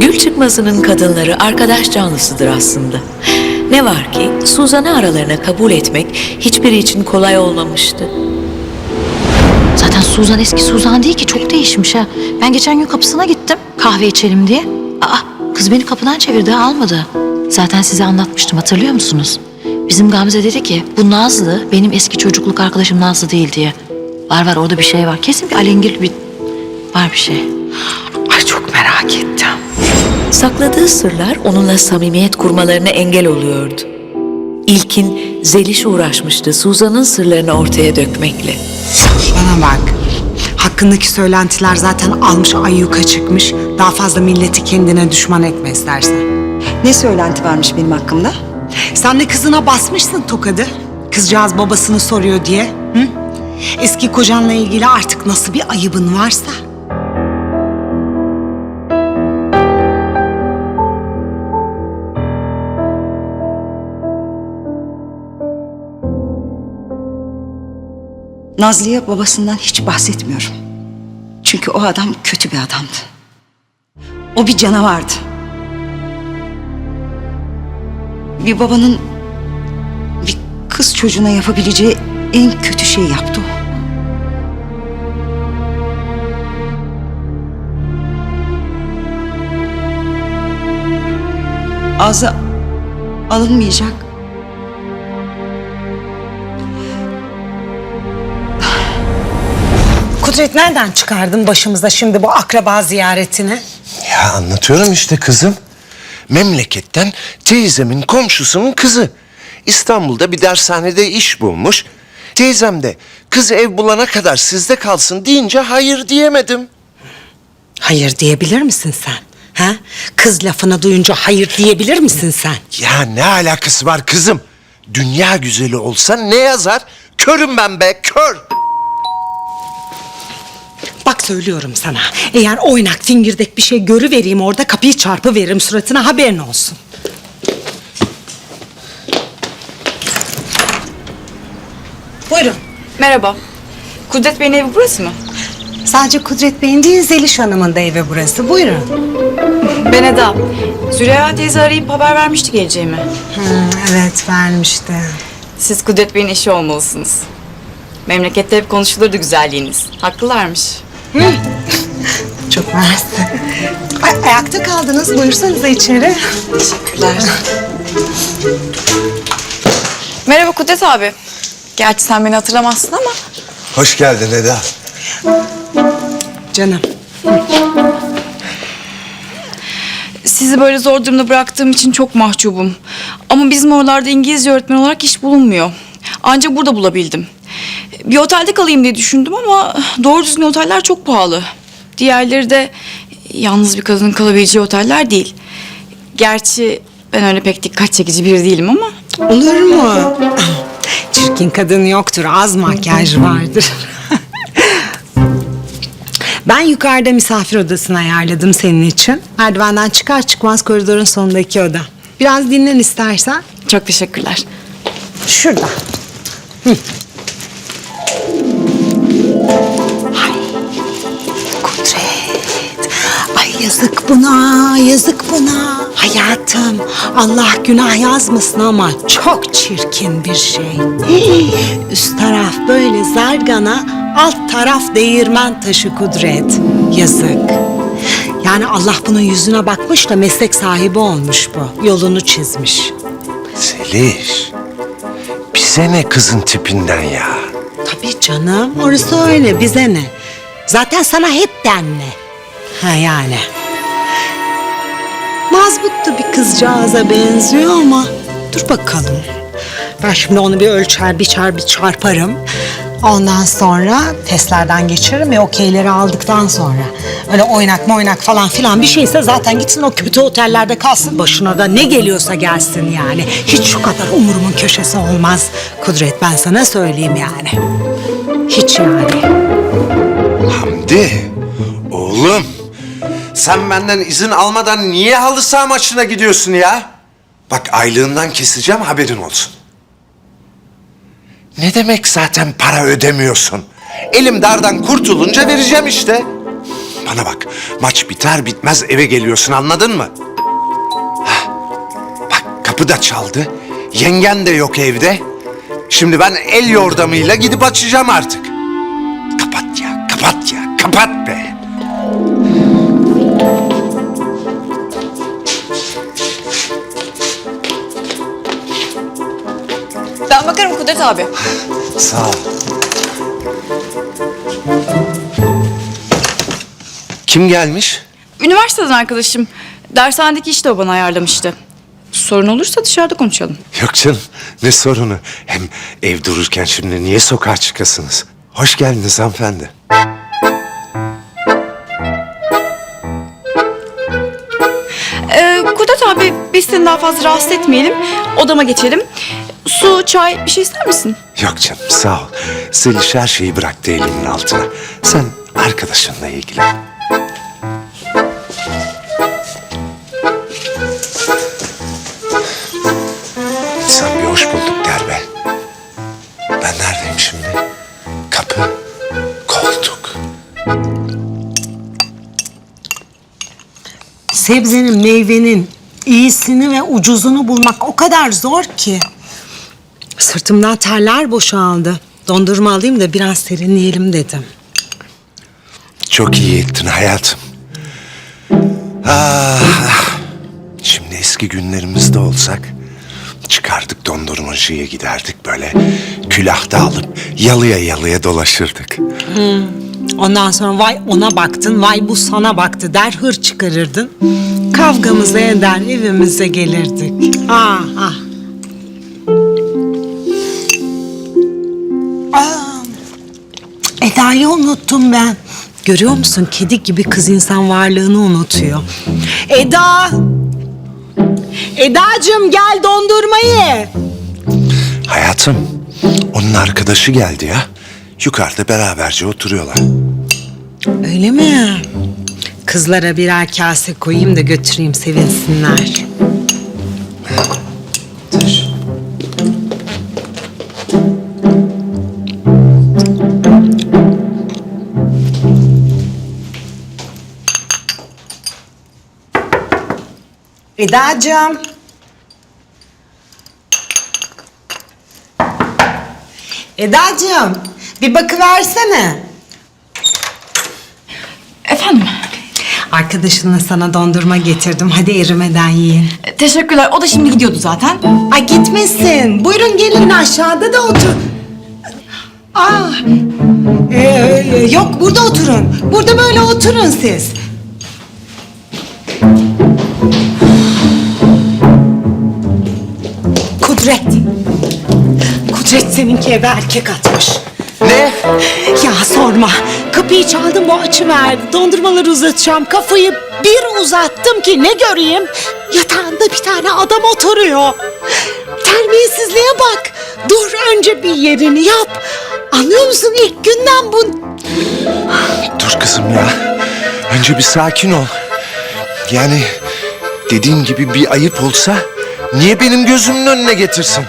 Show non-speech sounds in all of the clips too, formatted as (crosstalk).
Gül çıkmasının kadınları arkadaş canlısıdır aslında. Ne var ki Suzan'ı aralarına kabul etmek hiçbiri için kolay olmamıştı. Zaten Suzan eski Suzan değil ki çok değişmiş ha. Ben geçen gün kapısına gittim kahve içelim diye. Aa kız beni kapıdan çevirdi almadı. Zaten size anlatmıştım hatırlıyor musunuz? Bizim Gamze dedi ki bu Nazlı benim eski çocukluk arkadaşım Nazlı değil diye. Var var orada bir şey var. Kesin bir alengir bir var bir şey. Ay çok merak ettim. Sakladığı sırlar onunla samimiyet kurmalarına engel oluyordu. İlkin Zeliş uğraşmıştı Suzan'ın sırlarını ortaya dökmekle. Bana bak. Hakkındaki söylentiler zaten almış ayyuka çıkmış. Daha fazla milleti kendine düşman etme istersen. Ne söylenti varmış benim hakkımda? Sen de kızına basmışsın tokadı. Kızcağız babasını soruyor diye. Hı? Eski kocanla ilgili artık nasıl bir ayıbın varsa. Nazlı'ya babasından hiç bahsetmiyorum. Çünkü o adam kötü bir adamdı. O bir canavardı. Bir babanın bir kız çocuğuna yapabileceği en kötü şeyi yaptı o. Ağza alınmayacak Kudret nereden çıkardın başımıza şimdi bu akraba ziyaretini? Ya anlatıyorum işte kızım. Memleketten teyzemin komşusunun kızı. İstanbul'da bir dershanede iş bulmuş. Teyzem de kız ev bulana kadar sizde kalsın deyince hayır diyemedim. Hayır diyebilir misin sen? Ha? Kız lafını duyunca hayır diyebilir misin sen? Ya ne alakası var kızım? Dünya güzeli olsa ne yazar? Körüm ben be kör. Bak söylüyorum sana. Eğer oynak fingirdek bir şey görüvereyim orada kapıyı çarpı veririm suratına haberin olsun. Buyurun. Merhaba. Kudret Bey'in evi burası mı? Sadece Kudret Bey'in değil Zeliş Hanım'ın da evi burası. Buyurun. Ben Eda. Züleyha teyze arayıp haber vermişti geleceğimi. evet vermişti. Siz Kudret Bey'in eşi olmalısınız. Memlekette hep konuşulurdu güzelliğiniz. Haklılarmış. Çok mersi. Ay, ayakta kaldınız. Buyursanıza içeri. Teşekkürler. Merhaba Kudret abi. Gerçi sen beni hatırlamazsın ama Hoş geldin Eda. Canım. sizi böyle zor durumda bıraktığım için çok mahcubum. Ama bizim oralarda İngilizce öğretmen olarak iş bulunmuyor. Ancak burada bulabildim. Bir otelde kalayım diye düşündüm ama doğru düzgün oteller çok pahalı. Diğerleri de yalnız bir kadının kalabileceği oteller değil. Gerçi ben öyle pek dikkat çekici biri değilim ama Olur mu? Çirkin kadın yoktur. Az makyaj vardır. Ben yukarıda misafir odasını ayarladım senin için. Merdivenden çıkar çıkmaz koridorun sonundaki oda. Biraz dinlen istersen. çok teşekkürler. Şurada. Hı. Yazık buna, yazık buna. Hayatım, Allah günah yazmasın ama çok çirkin bir şey. (gasps) Üst taraf böyle zargana, alt taraf değirmen taşı Kudret. Yazık. Yani Allah bunun yüzüne bakmış da meslek sahibi olmuş bu. Yolunu çizmiş. Seliş. Bize ne kızın tipinden ya? Tabii canım, orası öyle. Bize ne? Zaten sana hep denli. Ha yani. Mazbut da bir kızcağıza benziyor ama dur bakalım. Ben şimdi onu bir ölçer, biçer, bir çarparım. Ondan sonra testlerden geçiririm ve okeyleri aldıktan sonra. Öyle oynak oynak falan filan bir şeyse zaten gitsin o kötü otellerde kalsın. Başına da ne geliyorsa gelsin yani. Hiç şu kadar umurumun köşesi olmaz. Kudret ben sana söyleyeyim yani. Hiç yani. Hamdi, oğlum. Sen benden izin almadan niye halı saha maçına gidiyorsun ya? Bak aylığından keseceğim haberin olsun. Ne demek zaten para ödemiyorsun? Elim dardan kurtulunca vereceğim işte. Bana bak, maç biter bitmez eve geliyorsun anladın mı? Hah, Bak kapı da çaldı. Yengen de yok evde. Şimdi ben el yordamıyla gidip açacağım artık. Kapat ya, kapat ya, kapat be. Kudret abi. Sağ ol. Kim gelmiş? Üniversiteden arkadaşım. Dershanedeki işi de o bana ayarlamıştı. Sorun olursa dışarıda konuşalım. Yok canım, ne sorunu. Hem ev dururken şimdi niye sokağa çıkasınız? Hoş geldiniz hanımefendi. Ee, Kudret abi biz seni daha fazla rahatsız etmeyelim. Odama geçelim. Su, çay bir şey ister misin? Yok canım, sağ ol. Zeliş her şeyi bıraktı elimin altına. Sen arkadaşınla ilgilen. İnsan bir hoş bulduk der be. Ben neredeyim şimdi? Kapı, koltuk. Sebzenin, meyvenin iyisini ve ucuzunu bulmak o kadar zor ki. Sırtımdan terler boşaldı. Dondurma alayım da biraz serinleyelim dedim. Çok iyi ettin hayatım. Ah, ah. Şimdi eski günlerimizde olsak çıkardık dondurmacıya giderdik böyle külahta alıp yalıya yalıya dolaşırdık. Ondan sonra vay ona baktın, vay bu sana baktı der hır çıkarırdın. Kavgamızı eder evimize gelirdik. Ah ah. Eda'yı unuttum ben. Görüyor musun? Kedi gibi kız insan varlığını unutuyor. Eda! Edacığım gel dondurmayı. Hayatım onun arkadaşı geldi ya. Yukarıda beraberce oturuyorlar. Öyle mi? Kızlara birer kase koyayım da götüreyim sevinsinler. Eda'cığım. Eda'cığım bir bakıversene. Efendim? Arkadaşınla sana dondurma getirdim. Hadi erimeden yiyin. E, Teşekkürler. O da şimdi gidiyordu zaten. Ay gitmesin. Buyurun gelin aşağıda da otur. Aa, ee, yok burada oturun. Burada böyle oturun siz. Seninki eve erkek atmış. Ne? Ya sorma. Kapıyı çaldım bu açıverdi. Dondurmaları uzatacağım. Kafayı bir uzattım ki ne göreyim? Yatağında bir tane adam oturuyor. Terbiyesizliğe bak. Dur önce bir yerini yap. Anlıyor musun ilk günden bu... Dur kızım ya. Önce bir sakin ol. Yani dediğin gibi bir ayıp olsa niye benim gözümün önüne getirsin?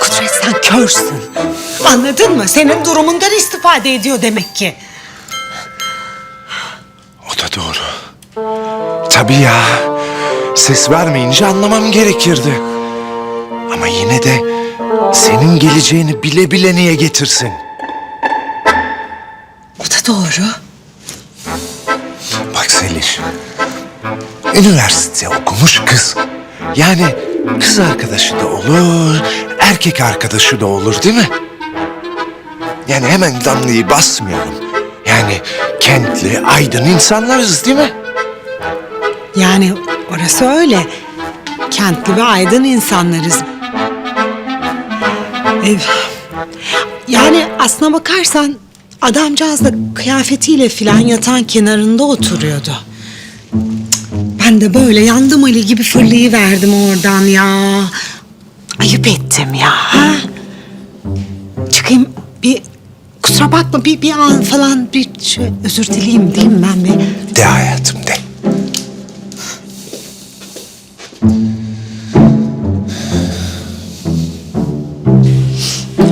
Kudret sen körsün. Anladın mı? Senin durumundan istifade ediyor demek ki. O da doğru. Tabii ya. Ses vermeyince anlamam gerekirdi. Ama yine de senin geleceğini bile bile niye getirsin? O da doğru. Bak Seliş. Üniversite okumuş kız. Yani kız arkadaşı da olur, erkek arkadaşı da olur değil mi? Yani hemen damlayı basmayalım. Yani kentli, aydın insanlarız değil mi? Yani orası öyle. Kentli ve aydın insanlarız. Ev. Yani aslına bakarsan adamcağız da kıyafetiyle filan yatan kenarında oturuyordu. Ben de böyle yandım Ali gibi fırlayıverdim oradan ya. Ayıp ettim ya. Ha? Çıkayım bir kusura bakma bir, bir an falan bir şey, özür dileyeyim değil mi ben bir? De hayatım de.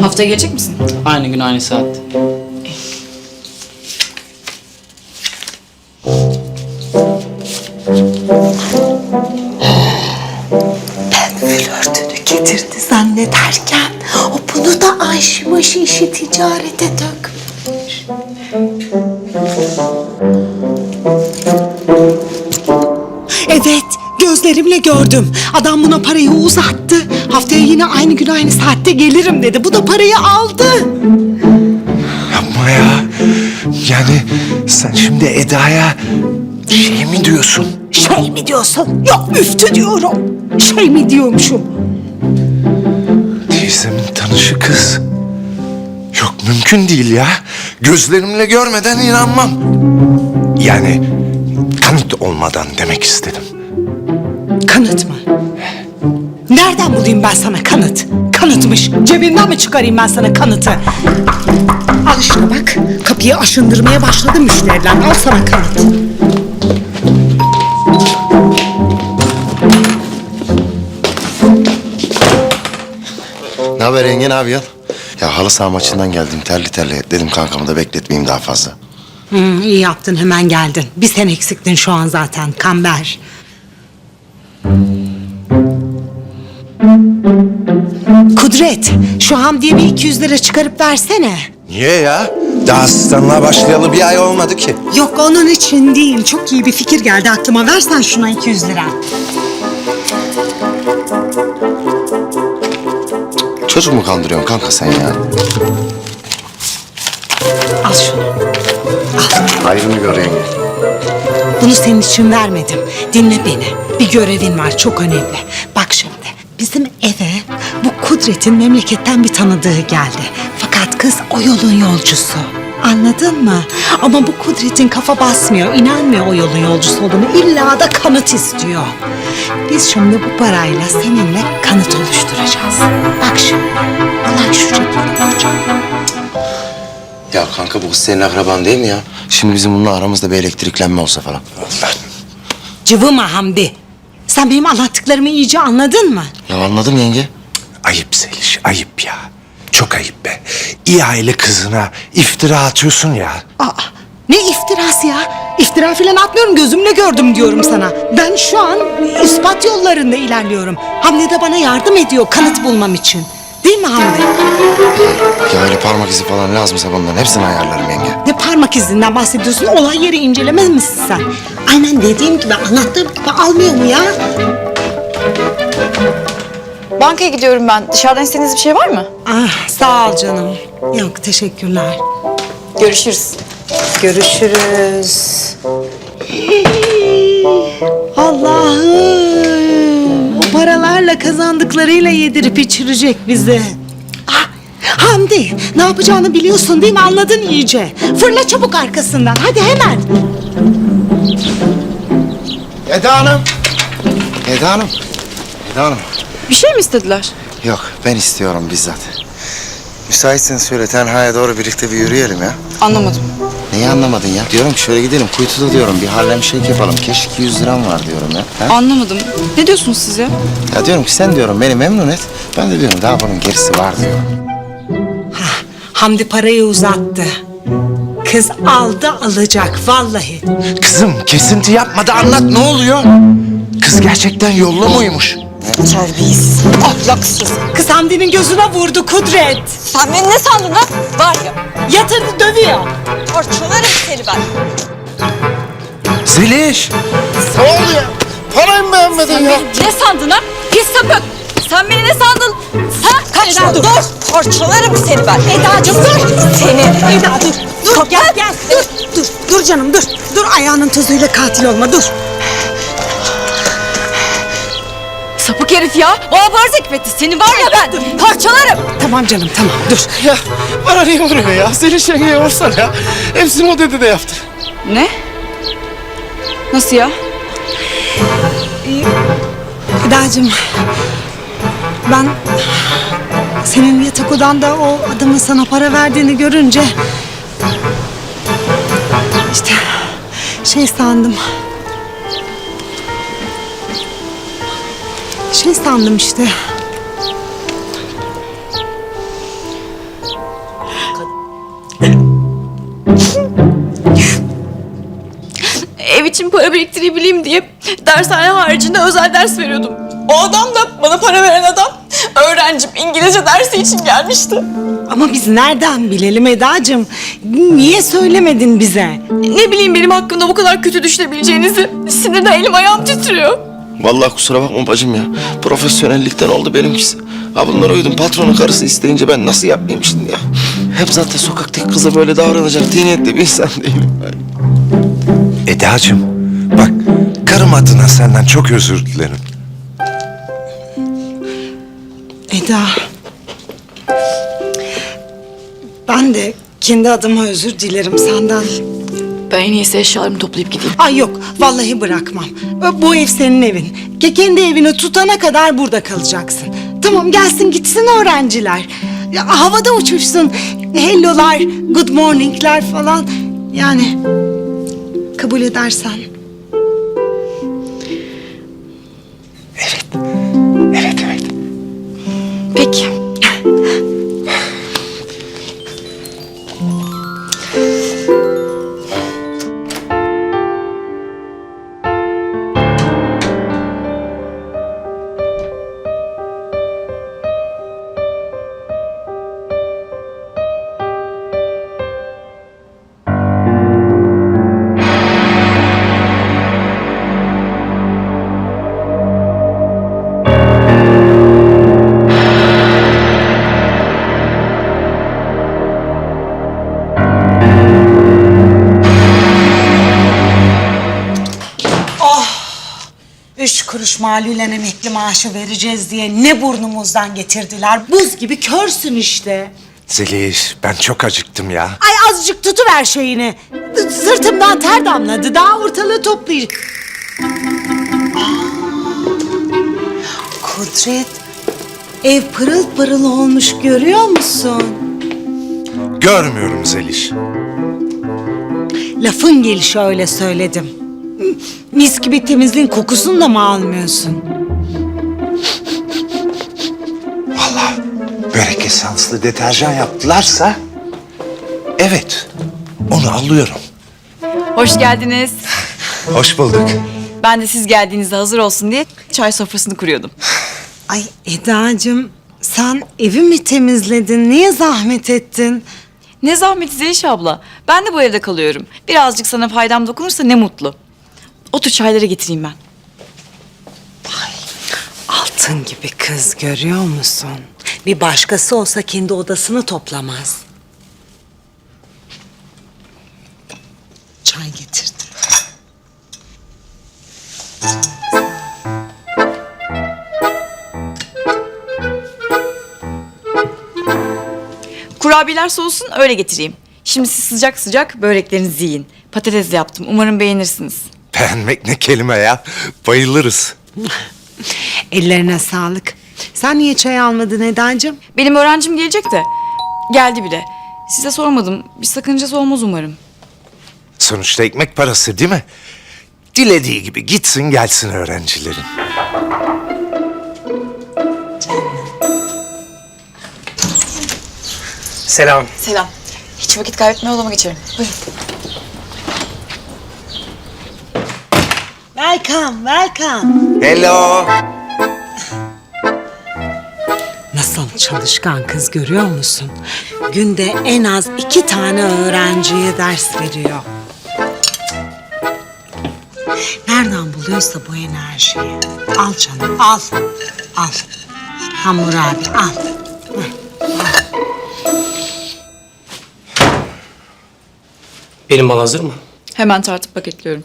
Haftaya gelecek misin? Aynı gün aynı saat. Gördüm. Adam buna parayı uzattı. Haftaya yine aynı gün aynı saatte gelirim dedi. Bu da parayı aldı. Yapma ya. Yani sen şimdi Eda'ya şey mi diyorsun? Şey mi diyorsun? Yok müftü diyorum. Şey mi diyormuşum? Teyzemin tanışı kız. Yok mümkün değil ya. Gözlerimle görmeden inanmam. Yani kanıt olmadan demek istedim. Kanıt mı? Nereden bulayım ben sana kanıt? Kanıtmış. Cebimden mi çıkarayım ben sana kanıtı? Al işte bak. Kapıyı aşındırmaya başladı müşteriler. Al sana kanıt. Ne haber yenge ne yapıyorsun? Ya halı saha maçından geldim terli terli. Dedim kankamı da bekletmeyeyim daha fazla. Hmm, iyi yaptın hemen geldin. Bir sen eksiktin şu an zaten. Kamber. Kudret, şu Hamdi'ye bir 200 lira çıkarıp versene. Niye ya? Daha asistanlığa başlayalı bir ay olmadı ki. Yok onun için değil. Çok iyi bir fikir geldi aklıma. Versen şuna 200 lira. Çocuk mu kandırıyorsun kanka sen ya? Al şunu. Hayrını gör yenge. Bunu senin için vermedim. Dinle beni. Bir görevin var çok önemli. Bak şimdi bizim eve bu Kudret'in memleketten bir tanıdığı geldi. Fakat kız o yolun yolcusu. Anladın mı? Ama bu Kudret'in kafa basmıyor, inanmıyor o yolun yolcusu olduğunu. İlla da kanıt istiyor. Biz şimdi bu parayla seninle kanıt oluşturacağız. Bak şimdi. Allah şu şekilde olacak. Ya kanka bu kız senin akraban değil mi ya? Şimdi bizim bununla aramızda bir elektriklenme olsa falan. Cıvıma Hamdi. Sen benim anlattıklarımı iyice anladın mı? Ya anladım yenge. Ayıp Seliş, ayıp ya. Çok ayıp be. İyi aile kızına iftira atıyorsun ya. Aa, ne iftirası ya? İftira falan atmıyorum gözümle gördüm diyorum sana. Ben şu an ispat yollarında ilerliyorum. Hamdi de bana yardım ediyor kanıt bulmam için. Değil mi Hamdi? Ya öyle parmak izi falan lazımsa bunların hepsini ayarlarım yenge. Ne parmak izinden bahsediyorsun? Olay yeri incelemez misin sen? Aynen dediğim gibi anlattığım gibi almıyor mu ya? Bankaya gidiyorum ben. Dışarıdan istediğiniz bir şey var mı? Ah sağ ol canım. Yok teşekkürler. Görüşürüz. Görüşürüz. Allah'ım. Paralarla kazandıklarıyla yedirip içirecek bizi. Ah, Hamdi ne yapacağını biliyorsun değil mi? Anladın iyice. Fırla çabuk arkasından. Hadi hemen. Eda Hanım. Eda Hanım. Eda Hanım. Bir şey mi istediler? Yok ben istiyorum bizzat. Müsaitseniz şöyle tenhaya doğru birlikte bir yürüyelim ya. Anlamadım. Neyi anlamadın ya? Diyorum ki şöyle gidelim kuytuda diyorum bir Harlem Shake yapalım. Keşke 100 liram var diyorum ya. Ha? Anlamadım. Ne diyorsunuz siz ya? Ya diyorum ki sen diyorum beni memnun et. Ben de diyorum daha bunun gerisi var diyorum. Hamdi parayı uzattı. Kız aldı alacak vallahi. Kızım kesinti yapma da anlat ne oluyor? Kız gerçekten yollu muymuş? Terbiyesiz, ahlaksız. Kız Hamdi'nin gözüne vurdu Kudret. Sen beni ne sandın ha? Var ya, Yatırdı dövüyor. parçalarım seni ben. Zeliş! Ne oluyor? Parayı mı beğenmedin Sen beni ne sandın ha? Pis sapık. Sen beni ne sandın? Ha? Kaçma, dur. Parçalarım seni ben. Eda'cığım dur. Seni. Eda dur, dur gel gel. Dur, dur, dur canım dur. Dur ayağının tozuyla katil olma dur. Sapık herif ya. Bana farz ekmetti. Seni var ya ben. Parçalarım. Tamam canım tamam dur. Ya bana niye vuruyor ya? Senin şengeye vursana ya. Hepsini o dedi de yaptı. Ne? Nasıl ya? Eda'cığım ben senin yatak odanda o adamın sana para verdiğini görünce işte şey sandım. Şey sandım işte. İçin para biriktirebileyim diye dershane haricinde özel ders veriyordum. O adam da bana para veren adam Öğrencim İngilizce dersi için gelmişti. Ama biz nereden bilelim Eda'cığım? Niye söylemedin bize? Ne bileyim benim hakkımda bu kadar kötü düşünebileceğinizi. Sinirden elim ayağım titriyor. Vallahi kusura bakma bacım ya. Profesyonellikten oldu benimkisi. Ha bunlara uydum patronun karısı isteyince ben nasıl yapmayayım şimdi ya. Hep zaten sokaktaki kıza böyle davranacak diye niyetli bir insan değilim ben. Eda'cığım bak karım adına senden çok özür dilerim. Eda. Ben de kendi adıma özür dilerim senden. Ben en iyisi eşyalarımı toplayıp gideyim. Ay yok, vallahi bırakmam. Bu ev senin evin. Ke- Kendi evini tutana kadar burada kalacaksın. Tamam gelsin gitsin öğrenciler. Ya, havada uçuşsun. Hello'lar, good morning'ler falan. Yani kabul edersen. Evet evet. Peki. Malulen emekli maaşı vereceğiz diye ne burnumuzdan getirdiler. Buz gibi körsün işte. Zeliş ben çok acıktım ya. Ay azıcık tutuver şeyini. Sırtımdan ter damladı. Daha ortalığı toplayacak. Kudret, ev pırıl pırıl olmuş görüyor musun? Görmüyorum Zeliş. Lafın gelişi öyle söyledim. Mis gibi temizliğin kokusunu da mı almıyorsun? Vallahi börek esanslı deterjan yaptılarsa... Evet, onu alıyorum. Hoş geldiniz. Hoş bulduk. Ben de siz geldiğinizde hazır olsun diye çay sofrasını kuruyordum. Ay Eda'cığım sen evi mi temizledin? Niye zahmet ettin? Ne zahmet Zeliş abla. Ben de bu evde kalıyorum. Birazcık sana faydam dokunursa ne mutlu. Otur çayları getireyim ben. Altın gibi kız görüyor musun? Bir başkası olsa kendi odasını toplamaz. Çay getirdim. Kurabiyeler soğusun öyle getireyim. Şimdi siz sıcak sıcak böreklerinizi yiyin. Patates yaptım. Umarım beğenirsiniz. Beğenmek ne kelime ya. Bayılırız. Ellerine sağlık. Sen niye çay almadın Eda'cığım? Benim öğrencim gelecek de. Geldi bile. Size sormadım. Bir sakıncası olmaz umarım. Sonuçta ekmek parası değil mi? Dilediği gibi gitsin gelsin öğrencilerin. Selam. Selam. Hiç vakit kaybetme odama geçelim. Buyurun. Welcome, welcome. Hello. Nasıl çalışkan kız görüyor musun? Günde en az iki tane öğrenciye ders veriyor. Nereden buluyorsa bu enerjiyi? Al canım, al. Al. Hamur abi, al. Benim mal hazır mı? Hemen tartıp paketliyorum.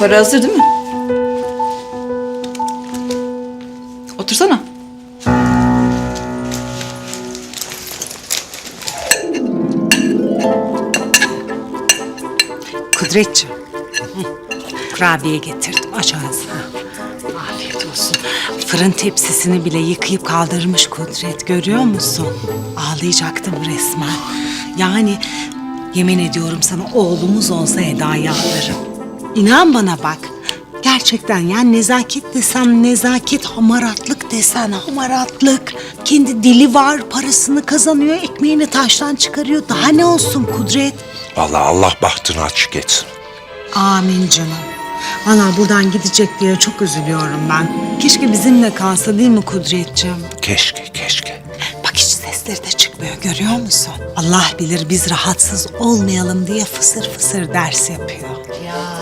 Para hazır değil mi? Otursana. Kudretciğim. Kurabiye getirdim. Aç ağzını. Afiyet olsun. Fırın tepsisini bile yıkayıp kaldırmış Kudret. Görüyor musun? Ağlayacaktım resmen. Yani yemin ediyorum sana oğlumuz olsa Eda'yı alırım. İnan bana bak. Gerçekten yani nezaket desem nezaket, hamaratlık desen hamaratlık. Kendi dili var, parasını kazanıyor, ekmeğini taştan çıkarıyor. Daha ne olsun Kudret? Vallahi Allah bahtını açık etsin. Amin canım. Ana buradan gidecek diye çok üzülüyorum ben. Keşke bizimle kalsa değil mi Kudretciğim? Keşke, keşke. Bak hiç sesleri de çıkmıyor görüyor musun? Allah bilir biz rahatsız olmayalım diye fısır fısır ders yapıyor. Ya.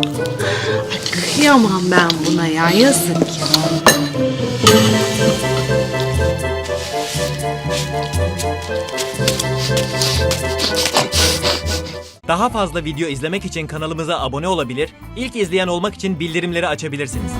Ay, kıyamam ben buna ya yazık ya. Daha fazla video izlemek için kanalımıza abone olabilir, ilk izleyen olmak için bildirimleri açabilirsiniz.